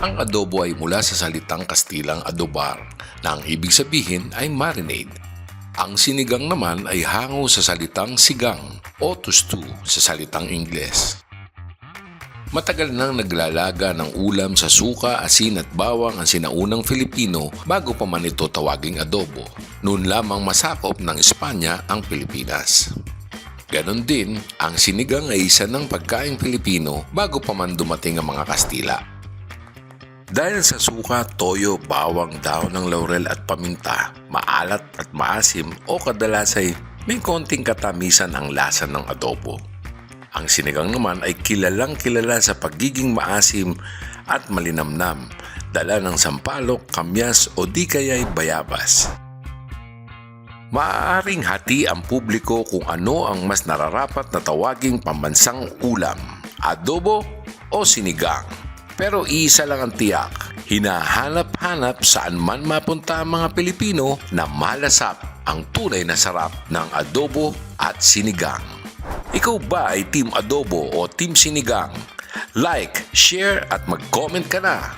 Ang adobo ay mula sa salitang Kastilang adobar na ang ibig sabihin ay marinade. Ang sinigang naman ay hango sa salitang sigang o to stew sa salitang Ingles. Matagal nang naglalaga ng ulam sa suka, asin at bawang ang sinaunang Filipino bago pa man ito tawaging adobo. Noon lamang masakop ng Espanya ang Pilipinas. Ganon din, ang sinigang ay isa ng pagkaing Pilipino bago pa man dumating ang mga Kastila. Dahil sa suka, toyo, bawang, daon ng laurel at paminta, maalat at maasim o kadalas ay may konting katamisan ang lasa ng adobo. Ang sinigang naman ay kilalang kilala sa pagiging maasim at malinamnam, dala ng sampalok, kamyas o di kaya'y bayabas. Maaaring hati ang publiko kung ano ang mas nararapat na tawaging pambansang ulam, adobo o sinigang. Pero isa lang ang tiyak, hinahanap-hanap saan man mapunta ang mga Pilipino na malasap ang tunay na sarap ng adobo at sinigang. Ikaw ba ay team adobo o team sinigang? Like, share at mag-comment ka na